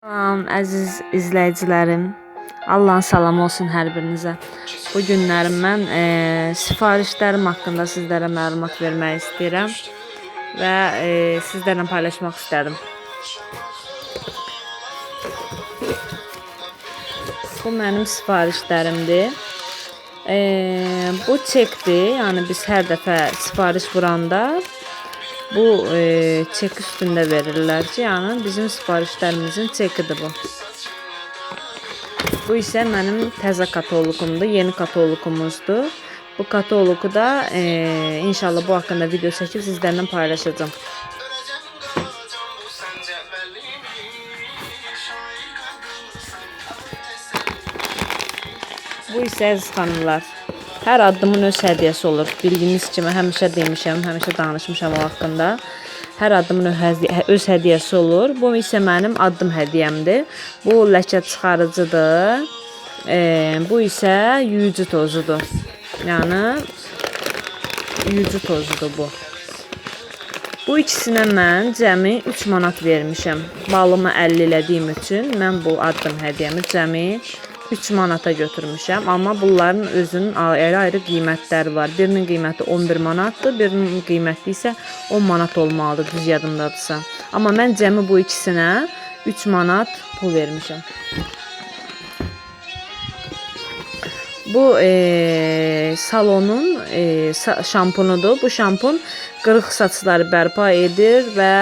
Salam əziz izləyicilərim. Allahın salamı olsun hər birinizə. Bu günlərim mən e, sifarişlərim haqqında sizlərə məlumat vermək istəyirəm və e, sizlərlə paylaşmaq istədim. Bu mənim sifarişlərimdir. E, bu çekdir. Yəni biz hər dəfə sifariş vuranda bu e, çek üstündə verirlər ki, yəni bizim sifarişlərimizin çekidir bu. Bu isə mənim təzə kataloqumdur, yeni kataloqumuzdur. Bu kataloqu da e, inşallah bu haqqında video çəkib sizlərlə paylaşacağım. Bu isə əziz xanımlar, hər addımın öz hədiyyəsi olur. Bildiyiniz kimi həmişə demişəm, həmişə danışmışam o haqqında. Hər addımın öz hədiyyəsi, olur. Bu isə mənim addım hədiyyəmdir. Bu ləkə çıxarıcıdır. E, bu isə yuyucu tozudur. Yəni yuyucu tozudur bu. Bu ikisinə mən cəmi 3 manat vermişəm. Balımı 50 elədiyim üçün mən bu addım hədiyyəmi cəmi 3 manata götürmüşəm. Amma bunların özünün ayrı-ayrı qiymətləri var. Birinin qiyməti 11 manatdır, birinin qiyməti isə 10 manat olmalıdır, düz yadımdadırsa. Amma mən cəmi bu ikisinə 3 manat pul vermişəm. Bu e, salonun e, şampunudur. Bu şampun qırıq saçları bərpa edir və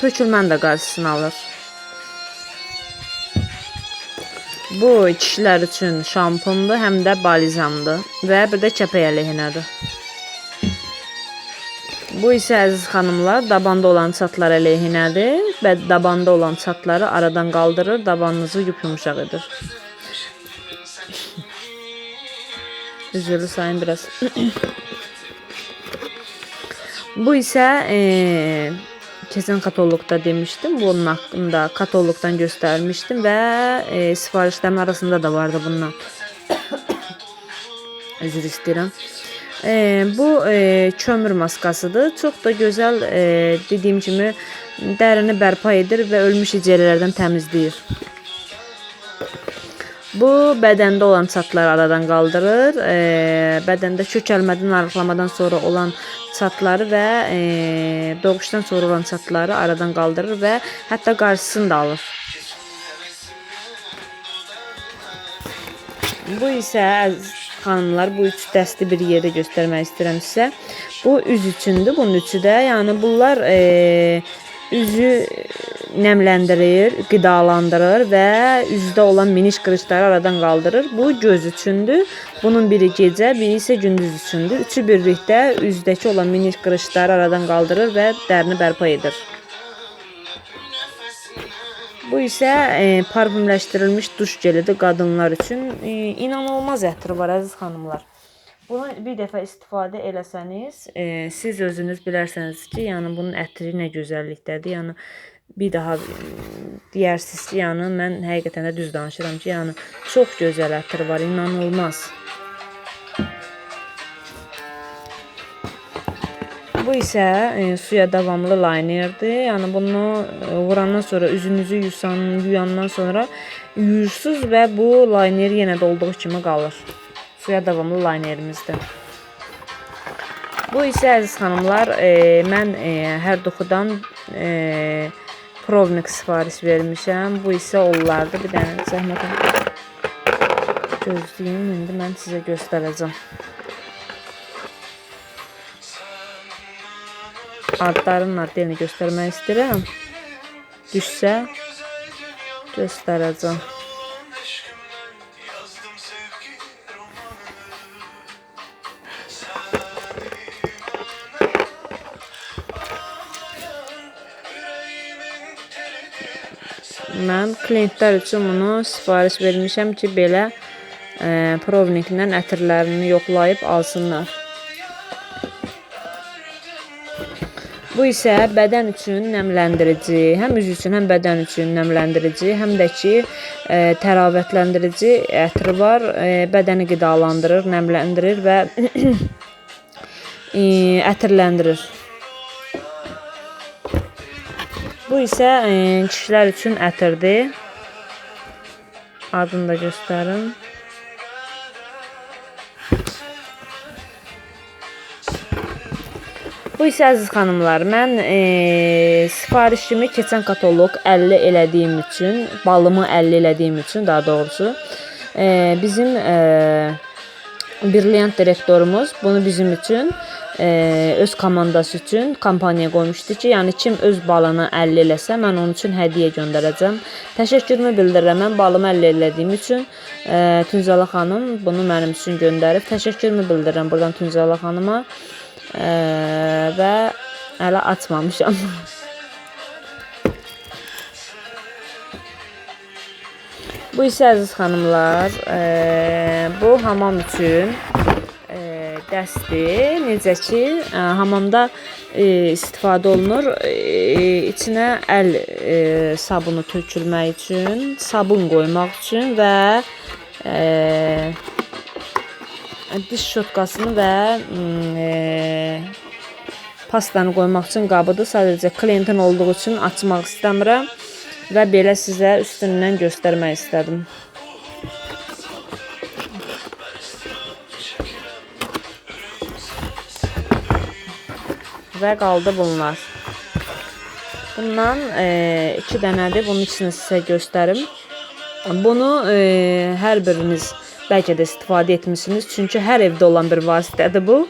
tökülmənin də qarşısını alır. Bu kişilər üçün şampundur, həm də balizamdır və bir də kəpək əleyhinədir. Bu isə əziz xanımlar, dabanda olan çatlar əleyhinədir və dabanda olan çatları aradan qaldırır, dabanınızı yumuşaq edir. Üzürlü sayın biraz. Bu isə e, keçən kataloqda demişdim. Bunun haqqında kataloqdan göstərmişdim və e, sifarişlərin arasında da vardı bundan. Üzr istəyirəm. E, bu e, kömür maskasıdır. Çox da gözəl e, dediyim kimi dərini bərpa edir və ölmüş hüceyrələrdən təmizləyir. Bu bədəndə olan çatları aradan qaldırır. E, bədəndə kökəlmədən, arıqlamadan sonra olan çatları və e, doğuşdan sonra olan çatları aradan qaldırır və hətta qarşısını da alır. Bu isə xanımlar, bu üç dəsti bir yerdə göstərmək istəyirəm sizə. Bu üz üçündür, bunun üçü də. Yəni bunlar e, üzü nemləndirir, qidalandırır və üzdə olan miniş qırışları aradan qaldırır. Bu göz üçündür. Bunun biri gecə, biri isə gündüz üçündür. Üçü birlikdə üzdəki olan miniş qırışları aradan qaldırır və dərini bərpa edir. Bu isə e, parfümləşdirilmiş duş gelidir qadınlar üçün. E, inanılmaz ətri var əziz xanımlar. Bunu bir dəfə istifadə eləsəniz, e, siz özünüz bilərsiniz ki, yəni bunun ətri nə gözəllikdədir. Yəni bir daha e, deyərsiniz ki, yəni mən həqiqətən də düz danışıram ki, yəni çox gözəl ətri var, inanılmaz. Bu isə e, suya davamlı linerdir. Yəni bunu e, vurandan sonra üzünüzü yusan, yuyandan sonra yuyursunuz və bu liner yenə də olduğu kimi qalır. Suya davamlı linerimizdir. Bu isə əziz xanımlar, e, mən e, hər doxudan e, provnik sifariş vermişəm. Bu isə onlardır. Bir dənə zəhmət gözləyin. İndi mən sizə göstərəcəm. Adların adını göstərmək istəyirəm. Düşsə göstərəcəm. Mən klientlər üçün bunu sifariş vermişəm ki, belə e, provniklə ətirlərini yoxlayıb alsınlar. Bu isə bədən üçün nəmləndirici, həm üz üçün, həm bədən üçün nəmləndirici, həm də ki, e, təravətlendirici ətri var. E, bədəni qidalandırır, nəmləndirir və e. Bu isə e, kişilər üçün ətirdir. Adını da göstərim. Bu isə əziz xanımlar, mən e, sifarişimi keçən kataloq 50 elədiyim üçün, balımı 50 elədiyim üçün daha doğrusu e, bizim e, Brilliant direktorumuz bunu bizim üçün e, öz komandası üçün kampaniya qoymuşdu ki, yəni kim öz balını 50 eləsə, mən onun üçün hədiyyə göndərəcəm. Təşəkkürümü bildirirəm. Mən balımı 50 elədiyim üçün e, Tünzəla xanım bunu mənim üçün göndərib. Təşəkkürümü bildirirəm buradan Tünzəla xanıma. E, və hələ açmamışam. Bu isə əziz xanımlar, e, bu hamam üçün e, dəstir. Necə ki, e, hamamda e, istifadə olunur. E, içinə əl e, sabunu tökülmək üçün, sabun qoymaq üçün və e, diş şotkasını və mm, e, pastanı qoymaq üçün qabıdır. Sadəcə klientin olduğu üçün açmaq istəmirəm və belə sizə üstündən göstərmək istədim. Və qaldı bunlar. Bundan e, iki dənədir. Bunun içini sizə göstərim. Bunu e, hər biriniz bəlkə də istifadə etmisiniz. Çünki hər evdə olan bir vasitədir bu.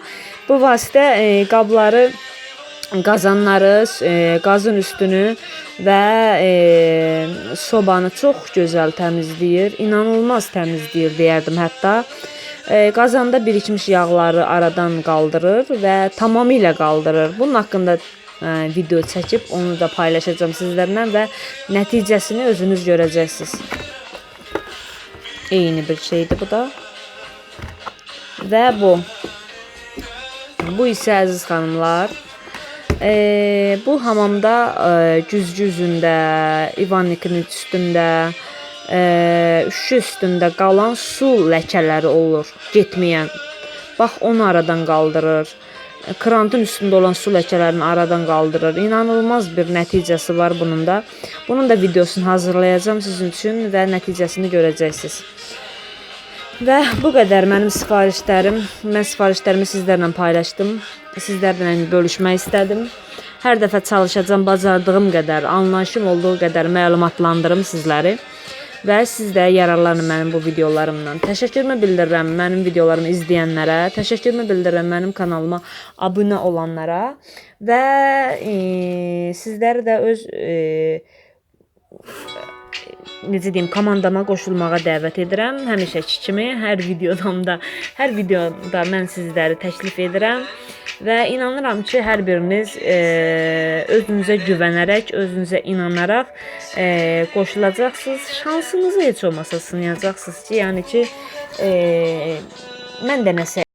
Bu vasitə e, qabları qazanları, e, qazın üstünü və e, sobanı çox gözəl təmizləyir. İnanılmaz təmizləyir deyərdim hətta. E, qazanda birikmiş yağları aradan qaldırır və tamamilə qaldırır. Bunun haqqında e, video çəkib onu da paylaşacağam sizlərlə və nəticəsini özünüz görəcəksiniz. Eyni bir şeydir bu da. Və bu. Bu isə əziz xanımlar, e, bu hamamda e, güzgü üzündə, İvannikin üstündə, e, şüşə üstündə qalan su ləkələri olur, getməyən. Bax onu aradan qaldırır. Krantın üstündə olan su ləkələrini aradan qaldırır. İnanılmaz bir nəticəsi var bunun da. Bunun da videosunu hazırlayacağam sizin üçün və nəticəsini görəcəksiniz. Və bu qədər mənim sifarişlərim. Mən sifarişlərimi sizlərlə paylaşdım. Sizlərlə bölüşmək istədim. Hər dəfə çalışacağam bacardığım qədər, anlayışım olduğu qədər məlumatlandırım sizləri. Və siz də yararlanın mənim bu videolarımdan. Təşəkkürümü bildirirəm mənim videolarımı izləyənlərə, təşəkkürümü bildirirəm mənim kanalıma abunə olanlara və e, sizləri də öz e, necə deyim, komandama qoşulmağa dəvət edirəm. Həmişəki kimi hər videomda, hər videoda mən sizləri təklif edirəm və inanıram ki, hər biriniz e, özünüzə güvənərək, özünüzə inanaraq e, qoşulacaqsınız. Şansınızı heç olmasa sınayacaqsınız ki, yəni ki, e, mən də nəsə